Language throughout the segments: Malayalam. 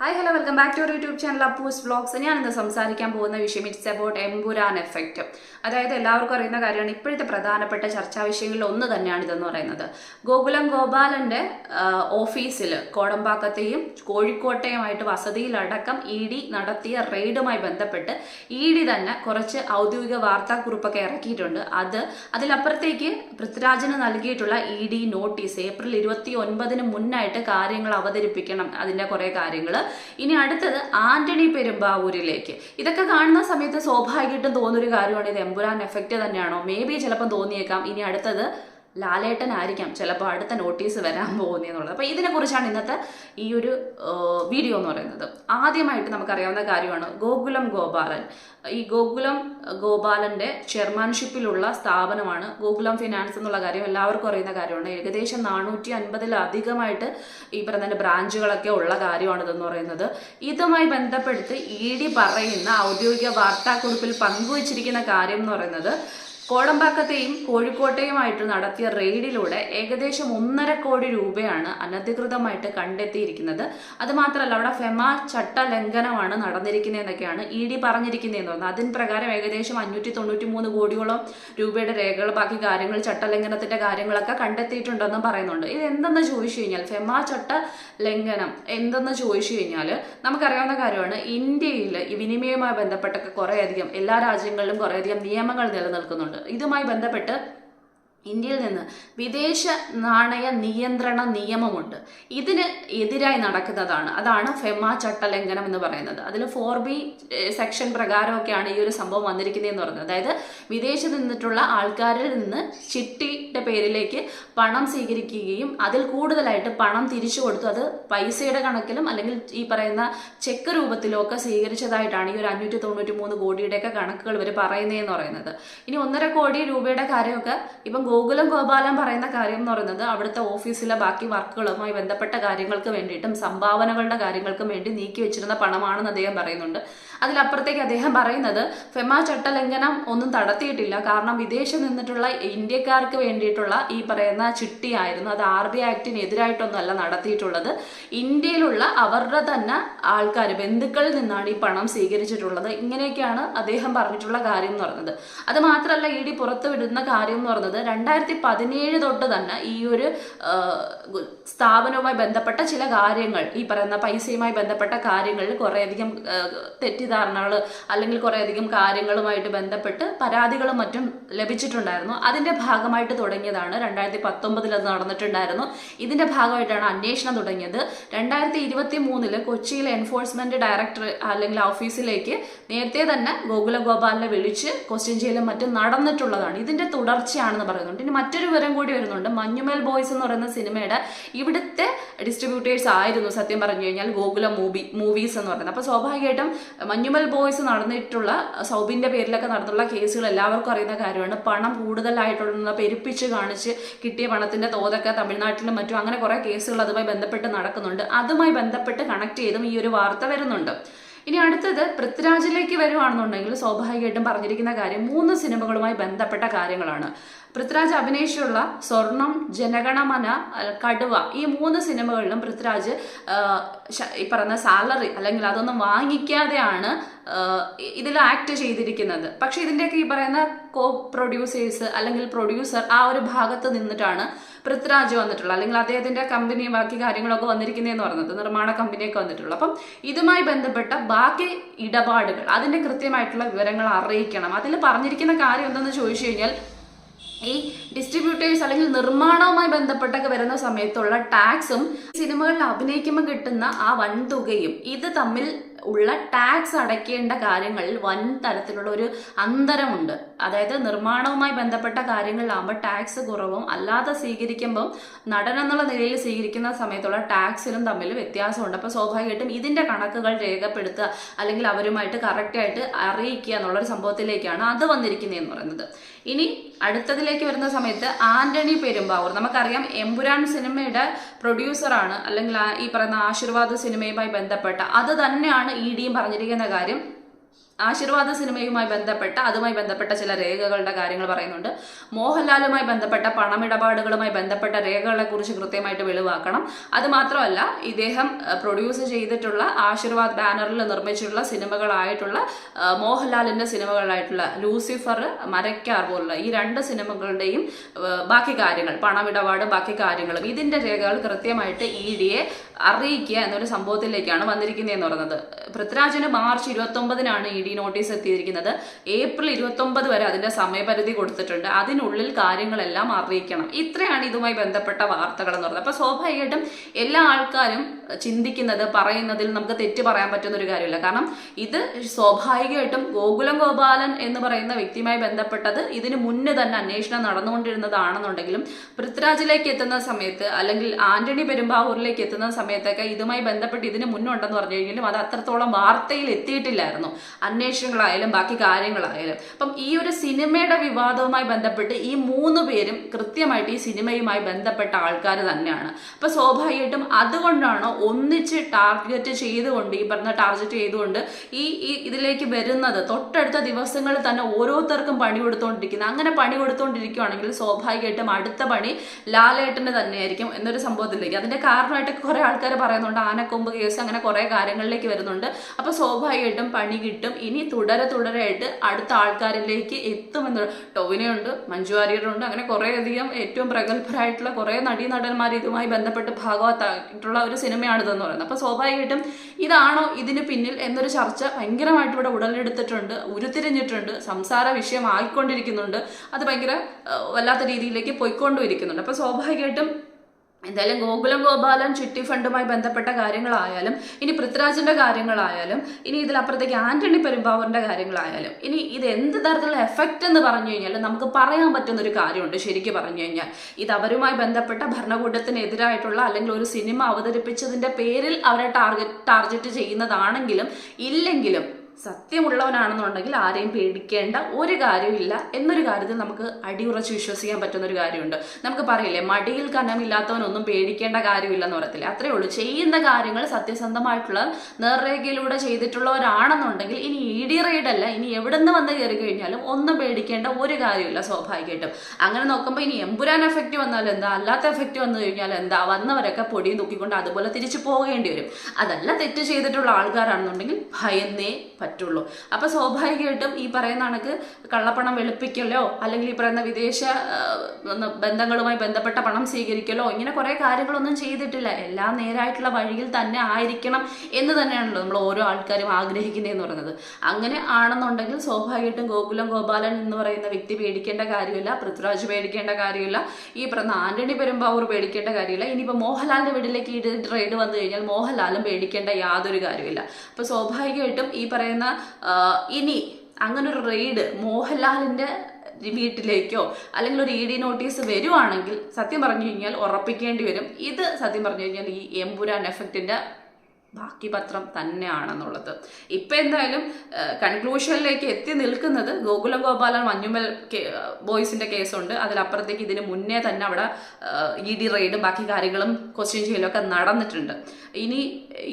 Hi hello welcome back to our YouTube channel Appoos vlogs ഞാൻ ഇന്ന് സംസാരിക്കാൻ പോകുന്ന വിഷയം ഇറ്റ്സ് അബൌട്ട് എംപുരാൻ എഫക്റ്റ് അതായത് എല്ലാവർക്കും അറിയുന്ന കാര്യമാണ് ഇപ്പോഴത്തെ പ്രധാനപ്പെട്ട ചർച്ചാ വിഷയങ്ങളിൽ ഒന്ന് തന്നെയാണ് ഇതെന്ന് പറയുന്നത്. ഗോകുലം ഗോപാലന്റെ ഓഫീസിൽ കോടമ്പാക്കത്തെയും കോഴിക്കോട്ടെയുമായിട്ട് വസതിയിലടക്കം ഇ ഡി നടത്തിയ റെയ്ഡുമായി ബന്ധപ്പെട്ട് ഇ ഡി തന്നെ കുറച്ച് ഔദ്യോഗിക വാർത്താക്കുറിപ്പൊക്കെ ഇറക്കിയിട്ടുണ്ട്. അത് അതിലപ്പുറത്തേക്ക് പൃഥ്വിരാജിന് നൽകിയിട്ടുള്ള ഇ ഡി നോട്ടീസ് ഏപ്രിൽ ഇരുപത്തി ഒൻപതിന് മുന്നായിട്ട് കാര്യങ്ങൾ അവതരിപ്പിക്കണം അതിന്റെ കുറേ കാര്യങ്ങൾ ഇനി അടുത്തത് ആന്റണി പെരുമ്പാവൂരിലേക്ക്. ഇതൊക്കെ കാണുന്ന സമയത്ത് സ്വാഭാവികമായിട്ടും ഒരു കാര്യമാണ്. ഇത് എമ്പുരാൻ എഫക്റ്റ് തന്നെയാണോ? മേ ബി ചിലപ്പോൾ തോന്നിയേക്കാം. ഇനി അടുത്തത് ലാലേട്ടനായിരിക്കാം ചിലപ്പോൾ അടുത്ത നോട്ടീസ് വരാൻ പോകുന്നതെന്നുള്ളത് അപ്പോൾ ഇതിനെക്കുറിച്ചാണ് ഇന്നത്തെ ഈ ഒരു വീഡിയോ എന്ന് പറയുന്നത്. ആദ്യമായിട്ട് നമുക്കറിയാവുന്ന കാര്യമാണ് ഗോകുലം ഗോപാലൻ. ഈ ഗോകുലം ഗോപാലന്റെ ചെയർമാൻഷിപ്പിലുള്ള സ്ഥാപനമാണ് ഗോകുലം ഫിനാൻസ് എന്നുള്ള കാര്യം എല്ലാവർക്കും അറിയുന്ന കാര്യമാണ്. ഏകദേശം നാനൂറ്റി അൻപതിലധികമായിട്ട് ഈ പറയുന്ന ബ്രാഞ്ചുകളൊക്കെ ഉള്ള കാര്യമാണ് ഇതെന്ന് പറയുന്നത്. ഇതുമായി ബന്ധപ്പെടുത്ത് ഇ ഡി പറയുന്ന ഔദ്യോഗിക വാർത്താക്കുറിപ്പിൽ പങ്കുവച്ചിരിക്കുന്ന കാര്യം എന്ന് പറയുന്നത് കോടമ്പാക്കത്തെയും കോഴിക്കോട്ടെയുമായിട്ട് നടത്തിയ റെയ്ഡിലൂടെ ഏകദേശം ഒന്നര കോടി രൂപയാണ് അനധികൃതമായിട്ട് കണ്ടെത്തിയിരിക്കുന്നത്. അതുമാത്രമല്ല അവിടെ ഫെമ ചട്ട ലംഘനമാണ് നടന്നിരിക്കുന്നതെന്നൊക്കെയാണ് ഇ ഡി പറഞ്ഞിരിക്കുന്നതെന്ന് പറഞ്ഞാൽ അതിന് പ്രകാരം ഏകദേശം അഞ്ഞൂറ്റി തൊണ്ണൂറ്റി മൂന്ന് കോടിയോളം രൂപയുടെ രേഖകൾ ബാക്കി കാര്യങ്ങൾ ചട്ടലംഘനത്തിന്റെ കാര്യങ്ങളൊക്കെ കണ്ടെത്തിയിട്ടുണ്ടെന്നും പറയുന്നുണ്ട്. ഇത് എന്തെന്ന് ചോദിച്ചു കഴിഞ്ഞാൽ ഫെമ ചട്ട ലംഘനം എന്തെന്ന് ചോദിച്ചു കഴിഞ്ഞാൽ നമുക്കറിയാവുന്ന കാര്യമാണ് ഇന്ത്യയിൽ വിനിമയവുമായി ബന്ധപ്പെട്ടൊക്കെ കുറേയധികം എല്ലാ രാജ്യങ്ങളിലും കുറേയധികം നിയമങ്ങൾ നിലനിൽക്കുന്നുണ്ട്. ഇതുമായി ബന്ധപ്പെട്ട് ഇന്ത്യയിൽ നിന്ന് വിദേശ നാണയ നിയന്ത്രണ നിയമമുണ്ട്. ഇതിന് എതിരായി നടക്കുന്നതാണ്. അതാണ് ഫെമ ചട്ടലംഘനം എന്ന് പറയുന്നത്. അതിൽ ഫോർ ബി സെക്ഷൻ പ്രകാരമൊക്കെയാണ് ഈ ഒരു സംഭവം വന്നിരിക്കുന്നത് എന്ന് പറയുന്നത് അതായത് വിദേശത്ത് നിന്നിട്ടുള്ള ആൾക്കാരിൽ നിന്ന് ചിട്ടിയുടെ പേരിലേക്ക് പണം സ്വീകരിക്കുകയും അതിൽ കൂടുതലായിട്ട് പണം തിരിച്ചു കൊടുത്തു അത് പൈസയുടെ കണക്കിലും അല്ലെങ്കിൽ ഈ പറയുന്ന ചെക്ക് രൂപത്തിലോ ഒക്കെ സ്വീകരിച്ചതായിട്ടാണ് ഈ ഒരു അഞ്ഞൂറ്റി തൊണ്ണൂറ്റി മൂന്ന് കോടിയുടെയൊക്കെ കണക്കുകൾ ഇവർ പറയുന്നതെന്ന് പറയുന്നത്. ഇനി ഒന്നര കോടി രൂപയുടെ കാര്യമൊക്കെ ഇപ്പം ഗോകുലം ഗോപാലൻ പറയുന്ന കാര്യം എന്ന് പറയുന്നത് അവിടുത്തെ ഓഫീസിലെ ബാക്കി വർക്കുകളുമായി ബന്ധപ്പെട്ട കാര്യങ്ങൾക്ക് വേണ്ടിയിട്ടും സംഭാവനകളുടെ കാര്യങ്ങൾക്കും വേണ്ടി നീക്കി വെച്ചിരുന്ന പണമാണെന്ന് അദ്ദേഹം പറയുന്നുണ്ട്. അതിലപ്പുറത്തേക്ക് അദ്ദേഹം പറയുന്നത് ഫെമ ചട്ടലംഘനം ഒന്നും നടത്തിയിട്ടില്ല കാരണം വിദേശം നിന്നിട്ടുള്ള ഇന്ത്യക്കാർക്ക് വേണ്ടിയിട്ടുള്ള ഈ പറയുന്ന ചിട്ടിയായിരുന്നു. അത് ആർ ബി ആക്ടിന് എതിരായിട്ടൊന്നുമല്ല നടത്തിയിട്ടുള്ളത്. ഇന്ത്യയിലുള്ള അവരുടെ തന്നെ ആൾക്കാർ ബന്ധുക്കളിൽ നിന്നാണ് ഈ പണം സ്വീകരിച്ചിട്ടുള്ളത്. ഇങ്ങനെയൊക്കെയാണ് അദ്ദേഹം പറഞ്ഞിട്ടുള്ള കാര്യം എന്ന് പറയുന്നത്. അത് മാത്രമല്ല ഇ ഡി പുറത്തുവിടുന്ന കാര്യം എന്ന് പറയുന്നത് രണ്ടായിരത്തി പതിനേഴ് തൊട്ട് തന്നെ ഈ ഒരു സ്ഥാപനവുമായി ബന്ധപ്പെട്ട ചില കാര്യങ്ങൾ ഈ പറയുന്ന പൈസയുമായി ബന്ധപ്പെട്ട കാര്യങ്ങളിൽ കുറേയധികം തെറ്റിദ്ധാരണകൾ അല്ലെങ്കിൽ കുറേയധികം കാര്യങ്ങളുമായിട്ട് ബന്ധപ്പെട്ട് പരാതികളും മറ്റും ലഭിച്ചിട്ടുണ്ടായിരുന്നു. അതിന്റെ ഭാഗമായിട്ട് തുടങ്ങിയതാണ് രണ്ടായിരത്തി പത്തൊമ്പതിൽ അത് നടന്നിട്ടുണ്ടായിരുന്നു. ഇതിന്റെ ഭാഗമായിട്ടാണ് അന്വേഷണം തുടങ്ങിയത്. രണ്ടായിരത്തി ഇരുപത്തി മൂന്നിൽ കൊച്ചിയിലെ എൻഫോഴ്സ്മെന്റ് ഡയറക്ടർ അല്ലെങ്കിൽ ഓഫീസിലേക്ക് നേരത്തെ തന്നെ ഗോകുല ഗോപാലിനെ വിളിച്ച് ക്വസ്റ്റ്യൻ ചെയ്യലും മറ്റും നടന്നിട്ടുള്ളതാണ്. ഇതിന്റെ തുടർച്ചയാണെന്ന് പറയുന്നുണ്ട് ഇനി മറ്റൊരു വിവരം കൂടി വരുന്നുണ്ട്. മഞ്ഞുമേൽ ബോയ്സ് എന്ന് പറയുന്ന സിനിമയുടെ ഇവിടുത്തെ ഡിസ്ട്രിബ്യൂട്ടേഴ്സ് ആയിരുന്നു സത്യം പറഞ്ഞു കഴിഞ്ഞാൽ ഗോകുല മൂവി മൂവീസ് എന്ന് പറയുന്നത്. അപ്പോൾ സ്വാഭാവികമായിട്ടും മഞ്ഞുമൽ ബോയ്സ് നടന്നിട്ടുള്ള സൗബിന്റെ പേരിലൊക്കെ നടന്നുള്ള കേസുകൾ എല്ലാവർക്കും അറിയുന്ന കാര്യമാണ്. പണം കൂടുതലായിട്ടുള്ള പെരുപ്പിച്ച് കാണിച്ച് കിട്ടിയ പണത്തിന്റെ തോതൊക്കെ തമിഴ്നാട്ടിലും മറ്റും അങ്ങനെ കുറേ കേസുകൾ അതുമായി ബന്ധപ്പെട്ട് നടക്കുന്നുണ്ട്. അതുമായി ബന്ധപ്പെട്ട് കണക്ട് ചെയ്തും ഈ ഒരു വാർത്ത വരുന്നുണ്ട്. ഇനി അടുത്തത് പൃഥ്വിരാജിലേക്ക് വരുവാണെന്നുണ്ടെങ്കിൽ സ്വാഭാവികമായിട്ടും പറഞ്ഞിരിക്കുന്ന കാര്യം മൂന്ന് സിനിമകളുമായി ബന്ധപ്പെട്ട കാര്യങ്ങളാണ്. പൃഥ്വിരാജ് അഭിനയിച്ചുള്ള സ്വർണം ജനഗണമന കടുവ ഈ മൂന്ന് സിനിമകളിലും പൃഥ്വിരാജ് ഈ പറഞ്ഞ സാലറി അല്ലെങ്കിൽ അതൊന്നും വാങ്ങിക്കാതെയാണ് ഇതിൽ ആക്ട് ചെയ്തിരിക്കുന്നത്. പക്ഷെ ഇതിന്റെയൊക്കെ ഈ പറയുന്ന കോ പ്രൊഡ്യൂസേഴ്സ് അല്ലെങ്കിൽ പ്രൊഡ്യൂസർ ആ ഒരു ഭാഗത്ത് നിന്നിട്ടാണ് പൃഥ്വിരാജ് വന്നിട്ടുള്ളത്. അല്ലെങ്കിൽ അദ്ദേഹത്തിന്റെ കമ്പനി ബാക്കി കാര്യങ്ങളൊക്കെ വന്നിരിക്കുന്നതെന്ന് പറയുന്നത് നിർമ്മാണ കമ്പനിയൊക്കെ വന്നിട്ടുള്ളത്. അപ്പം ഇതുമായി ബന്ധപ്പെട്ട ബാക്കി ഇടപാടുകൾ അതിന്റെ കൃത്യമായിട്ടുള്ള വിവരങ്ങൾ അറിയിക്കണം. അതിൽ പറഞ്ഞിരിക്കുന്ന കാര്യം എന്തെന്ന് ചോദിച്ചു കഴിഞ്ഞാൽ ഈ ഡിസ്ട്രിബ്യൂട്ടേഴ്സ് അല്ലെങ്കിൽ നിർമ്മാണവുമായി ബന്ധപ്പെട്ടൊക്കെ വരുന്ന സമയത്തുള്ള ടാക്സും സിനിമകളിൽ അഭിനയിക്കുമ്പോൾ കിട്ടുന്ന ആ വൻതുകയും ഇത് തമ്മിൽ ഉള്ള ടാക്സ് അടയ്ക്കേണ്ട കാര്യങ്ങളിൽ വൻ തരത്തിലുള്ള ഒരു അന്തരമുണ്ട്. അതായത് നിർമ്മാണവുമായി ബന്ധപ്പെട്ട കാര്യങ്ങളിലാകുമ്പോൾ ടാക്സ് കുറവും അല്ലാതെ സ്വീകരിക്കുമ്പോൾ നടൻ എന്നുള്ള നിലയിൽ സ്വീകരിക്കുന്ന സമയത്തുള്ള ടാക്സിലും തമ്മിൽ വ്യത്യാസമുണ്ട്. അപ്പോൾ സ്വാഭാവികമായിട്ടും ഇതിന്റെ കണക്കുകൾ രേഖപ്പെടുത്തുക അല്ലെങ്കിൽ അവരുമായിട്ട് കറക്റ്റായിട്ട് അറിയിക്കുക എന്നുള്ളൊരു സംഭവത്തിലേക്കാണ് അത് വന്നിരിക്കുന്നതെന്ന് പറയുന്നത്. ഇനി അടുത്തതിലേക്ക് വരുന്ന സമയത്ത് ആന്റണി പെരുമ്പാവൂർ. നമുക്കറിയാം എമ്പുരാൻ സിനിമയുടെ പ്രൊഡ്യൂസറാണ് അല്ലെങ്കിൽ ഈ പറയുന്ന ആശീർവാദ് സിനിമയുമായി ബന്ധപ്പെട്ട അത് തന്നെയാണ് ഇ ഡിയും പറഞ്ഞിരിക്കുന്ന കാര്യം. ആശീർവാദ സിനിമയുമായി ബന്ധപ്പെട്ട അതുമായി ബന്ധപ്പെട്ട ചില രേഖകളുടെ കാര്യങ്ങൾ പറയുന്നുണ്ട്. മോഹൻലാലുമായി ബന്ധപ്പെട്ട പണമിടപാടുകളുമായി ബന്ധപ്പെട്ട രേഖകളെ കുറിച്ച് കൃത്യമായിട്ട് വെളിവാക്കണം. അത് മാത്രമല്ല ഇദ്ദേഹം പ്രൊഡ്യൂസ് ചെയ്തിട്ടുള്ള ആശീർവാദ് ബാനറിൽ നിർമ്മിച്ചിട്ടുള്ള സിനിമകളായിട്ടുള്ള മോഹൻലാലിന്റെ സിനിമകളായിട്ടുള്ള ലൂസിഫർ മരക്കാർ പോലുള്ള ഈ രണ്ട് സിനിമകളുടെയും ബാക്കി കാര്യങ്ങൾ പണമിടപാട് ബാക്കി കാര്യങ്ങളും ഇതിന്റെ രേഖകൾ കൃത്യമായിട്ട് ഇ ഡിയെ അറിയിക്കുക എന്നൊരു സംഭവത്തിലേക്കാണ് വന്നിരിക്കുന്നതെന്ന് പറയുന്നത്. പൃഥ്വിരാജിന് മാർച്ച് ഇരുപത്തി ഒമ്പതിനാണ് ഇ ഡി നോട്ടീസ് എത്തിയിരിക്കുന്നത്. ഏപ്രിൽ ഇരുപത്തി ഒമ്പത് വരെ അതിന്റെ സമയപരിധി കൊടുത്തിട്ടുണ്ട്. അതിനുള്ളിൽ കാര്യങ്ങളെല്ലാം അറിയിക്കണം. ഇത്രയാണ് ഇതുമായി ബന്ധപ്പെട്ട വാർത്തകൾ എന്ന് പറയുന്നത്. അപ്പൊ സ്വാഭാവികമായിട്ടും എല്ലാ ആൾക്കാരും ചിന്തിക്കുന്നത് പറയുന്നതിൽ നമുക്ക് തെറ്റ് പറയാൻ പറ്റുന്ന ഒരു കാര്യമില്ല. കാരണം ഇത് സ്വാഭാവികമായിട്ടും ഗോകുലം ഗോപാലൻ എന്ന് പറയുന്ന വ്യക്തിയുമായി ബന്ധപ്പെട്ടത് ഇതിന് മുന്നേ തന്നെ അന്വേഷണം നടന്നുകൊണ്ടിരുന്നതാണെന്നുണ്ടെങ്കിലും പൃഥ്വിരാജിലേക്ക് എത്തുന്ന സമയത്ത് അല്ലെങ്കിൽ ആന്റണി പെരുമ്പാവൂരിലേക്ക് എത്തുന്ന സമയത്തൊക്കെ ഇതുമായി ബന്ധപ്പെട്ട് ഇതിന് മുന്നുണ്ടെന്ന് പറഞ്ഞു കഴിഞ്ഞാലും അത് അത്രത്തോളം വാർത്തയിൽ എത്തിയിട്ടില്ലായിരുന്നു. അന്വേഷണങ്ങളായാലും ബാക്കി കാര്യങ്ങളായാലും. അപ്പം ഈ ഒരു സിനിമയുടെ വിവാദവുമായി ബന്ധപ്പെട്ട് ഈ മൂന്ന് പേരും കൃത്യമായിട്ട് ഈ സിനിമയുമായി ബന്ധപ്പെട്ട ആൾക്കാർ തന്നെയാണ്. അപ്പൊ സ്വാഭാവികമായിട്ടും അതുകൊണ്ടാണ് ഒന്നിച്ച് ടാർഗറ്റ് ചെയ്തുകൊണ്ട് ഈ പറഞ്ഞ ടാർഗറ്റ് ചെയ്തുകൊണ്ട് ഈ ഇതിലേക്ക് വരുന്നത്. തൊട്ടടുത്ത ദിവസങ്ങളിൽ തന്നെ ഓരോരുത്തർക്കും പണി കൊടുത്തുകൊണ്ടിരിക്കുന്നത് അങ്ങനെ പണി കൊടുത്തുകൊണ്ടിരിക്കുകയാണെങ്കിൽ സ്വാഭാവികമായിട്ടും അടുത്ത പണി ലാലേട്ടന് തന്നെയായിരിക്കും എന്നൊരു സംഭവത്തിലേക്ക്. അതിന്റെ കാരണമായിട്ട് കുറെ ആൾക്കാർ പറയുന്നുണ്ട് ആനക്കൊമ്പ് കേസ് അങ്ങനെ കുറേ കാര്യങ്ങളിലേക്ക് വരുന്നുണ്ട്. അപ്പൊ സ്വാഭാവികമായിട്ടും പണി കിട്ടും. ഇനി തുടരെ തുടരെയായിട്ട് അടുത്ത ആൾക്കാരിലേക്ക് എത്തുമെന്ന് ടൊവിനുണ്ട് മഞ്ജു വാര്യരുണ്ട് അങ്ങനെ കുറേ അധികം ഏറ്റവും പ്രഗത്ഭരായിട്ടുള്ള കുറേ നടീനടന്മാർ ഇതുമായി ബന്ധപ്പെട്ട് ഭാഗവത്തായിട്ടുള്ള ഒരു സിനിമയാണിതെന്ന് പറയുന്നത്. അപ്പൊ സ്വാഭാവികമായിട്ടും ഇതാണോ ഇതിന് പിന്നിൽ എന്നൊരു ചർച്ച ഭയങ്കരമായിട്ട് ഇവിടെ ഉടലെടുത്തിട്ടുണ്ട് ഉരുത്തിരിഞ്ഞിട്ടുണ്ട് സംസാര വിഷയമായിക്കൊണ്ടിരിക്കുന്നുണ്ട് അത് ഭയങ്കര വല്ലാത്ത രീതിയിലേക്ക് പോയിക്കൊണ്ടിരിക്കുന്നുണ്ട് അപ്പൊ സ്വാഭാവികമായിട്ടും എന്തായാലും ഗോകുലം ഗോപാലൻ ചിട്ടി ഫണ്ടുമായി ബന്ധപ്പെട്ട കാര്യങ്ങളായാലും ഇനി പൃഥ്വിരാജിന്റെ കാര്യങ്ങളായാലും ഇനി ഇതിലപ്പുറത്തേക്ക് ആന്റണി പെരുമ്പാവൂരിന്റെ കാര്യങ്ങളായാലും ഇനി ഇത് എന്ത് തരത്തിലുള്ള എഫക്റ്റ് എന്ന് പറഞ്ഞു കഴിഞ്ഞാൽ നമുക്ക് പറയാൻ പറ്റുന്ന ഒരു കാര്യമുണ്ട് ശരിക്കും പറഞ്ഞു കഴിഞ്ഞാൽ. ഇത് അവരുമായി ബന്ധപ്പെട്ട ഭരണകൂടത്തിനെതിരായിട്ടുള്ള അല്ലെങ്കിൽ ഒരു സിനിമ അവതരിപ്പിച്ചതിന്റെ പേരിൽ അവരെ ടാർഗറ്റ് ടാർഗറ്റ് ചെയ്യുന്നതാണെങ്കിലും ഇല്ലെങ്കിലും സത്യമുള്ളവനാണെന്നുണ്ടെങ്കിൽ ആരെയും പേടിക്കേണ്ട ഒരു കാര്യമില്ല എന്നൊരു കാര്യത്തിൽ നമുക്ക് അടിയുറച്ച് വിശ്വസിക്കാൻ പറ്റുന്ന ഒരു കാര്യമുണ്ട്. നമുക്ക് പറയില്ലേ മടിയിൽ കനമില്ലാത്തവനൊന്നും പേടിക്കേണ്ട കാര്യമില്ലെന്ന് പറയത്തില്ല? അത്രേ ഉള്ളൂ. ചെയ്യുന്ന കാര്യങ്ങൾ സത്യസന്ധമായിട്ടുള്ള നേർരേഖയിലൂടെ ചെയ്തിട്ടുള്ളവരാണെന്നുണ്ടെങ്കിൽ ഇനി ഇ ഡി റൈഡ് അല്ല ഇനി എവിടെ നിന്ന് വന്ന് കയറി കഴിഞ്ഞാലും ഒന്നും പേടിക്കേണ്ട ഒരു കാര്യമില്ല സ്വാഭാവികമായിട്ടും. അങ്ങനെ നോക്കുമ്പോൾ ഇനി എമ്പുരാൻ എഫക്റ്റ് വന്നാൽ എന്താ അല്ലാത്ത എഫക്റ്റ് വന്നു കഴിഞ്ഞാൽ എന്താ വന്നവരൊക്കെ പൊടിയും തൂക്കിക്കൊണ്ട് അതുപോലെ തിരിച്ചു പോകേണ്ടി വരും. അതല്ല തെറ്റ് ചെയ്തിട്ടുള്ള ആൾക്കാരാണെന്നുണ്ടെങ്കിൽ ഭയന്നേ പറ്റുള്ളൂ. അപ്പോൾ സ്വാഭാവികമായിട്ടും ഈ പറയുന്ന കണക്ക് കള്ളപ്പണം വെളുപ്പിക്കലോ അല്ലെങ്കിൽ ഈ പറയുന്ന വിദേശ ബന്ധങ്ങളുമായി ബന്ധപ്പെട്ട പണം സ്വീകരിക്കലോ ഇങ്ങനെ കുറെ കാര്യങ്ങളൊന്നും ചെയ്തിട്ടില്ല. എല്ലാം നേരായിട്ടുള്ള വഴിയിൽ തന്നെ ആയിരിക്കണം എന്ന് തന്നെയാണല്ലോ നമ്മൾ ഓരോ ആൾക്കാരും ആഗ്രഹിക്കുന്നതെന്ന് പറയുന്നത്. അങ്ങനെ ആണെന്നുണ്ടെങ്കിൽ സ്വാഭാവികമായിട്ടും ഗോകുലം ഗോപാലൻ എന്ന് പറയുന്ന വ്യക്തി പേടിക്കേണ്ട കാര്യമില്ല പൃഥ്വിരാജ് പേടിക്കേണ്ട കാര്യമില്ല ഈ പറയുന്ന ആന്റണി പെരുമ്പാവൂർ പേടിക്കേണ്ട കാര്യമില്ല. ഇനിയിപ്പോൾ മോഹൻലാലിന്റെ വീട്ടിലേക്ക് ഈ ട്രേഡ് വന്നു കഴിഞ്ഞാൽ മോഹൻലാലും പേടിക്കേണ്ട യാതൊരു കാര്യമില്ല. അപ്പോൾ സ്വാഭാവികമായിട്ടും ഈ പറയുന്ന ആ, ഇനി അങ്ങനെ ഒരു റെയ്ഡ് മോഹൻലാലിന്റെ വീട്ടിലേക്കോ അല്ലെങ്കിൽ ഒരു ഇ ഡി നോട്ടീസ് വരുവാണെങ്കിൽ സത്യം പറഞ്ഞു കഴിഞ്ഞാൽ ഉറപ്പിക്കേണ്ടി വരും. ഇത് സത്യം പറഞ്ഞു കഴിഞ്ഞാൽ ഈ എംപുരാൻ എഫക്റ്റിന്റെ ബാക്കി പത്രം തന്നെയാണെന്നുള്ളത്. ഇപ്പം എന്തായാലും കൺക്ലൂഷനിലേക്ക് എത്തി നിൽക്കുന്നത് ഗോകുലം ഗോപാലൻ മഞ്ഞുമൽ ബോയ്സിന്റെ കേസുണ്ട്. അതിലപ്പുറത്തേക്ക് ഇതിന് മുന്നേ തന്നെ അവിടെ ഇ ഡി റെയ്ഡും ബാക്കി കാര്യങ്ങളും ക്വസ്റ്റ്യൻ ചെയ്യലും ഒക്കെ നടന്നിട്ടുണ്ട്. ഇനി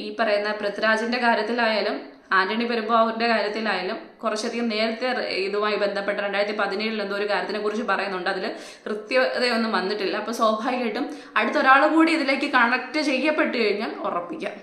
ഈ പറയുന്ന പൃഥ്വിരാജിന്റെ കാര്യത്തിലായാലും ആന്റണി പെരുമ്പാവൂരിന്റെ കാര്യത്തിലായാലും കുറച്ചധികം നേരത്തെ ഇതുമായി ബന്ധപ്പെട്ട രണ്ടായിരത്തി പതിനേഴിൽ എന്തോ ഒരു കാര്യത്തിനെ കുറിച്ച് പറയുന്നുണ്ട്. അതിൽ കൃത്യതയൊന്നും വന്നിട്ടില്ല. അപ്പൊ സ്വാഭാവികമായിട്ടും അടുത്തൊരാൾ കൂടി ഇതിലേക്ക് കണക്ട് ചെയ്യപ്പെട്ടു കഴിഞ്ഞാൽ ഉറപ്പിക്കാം.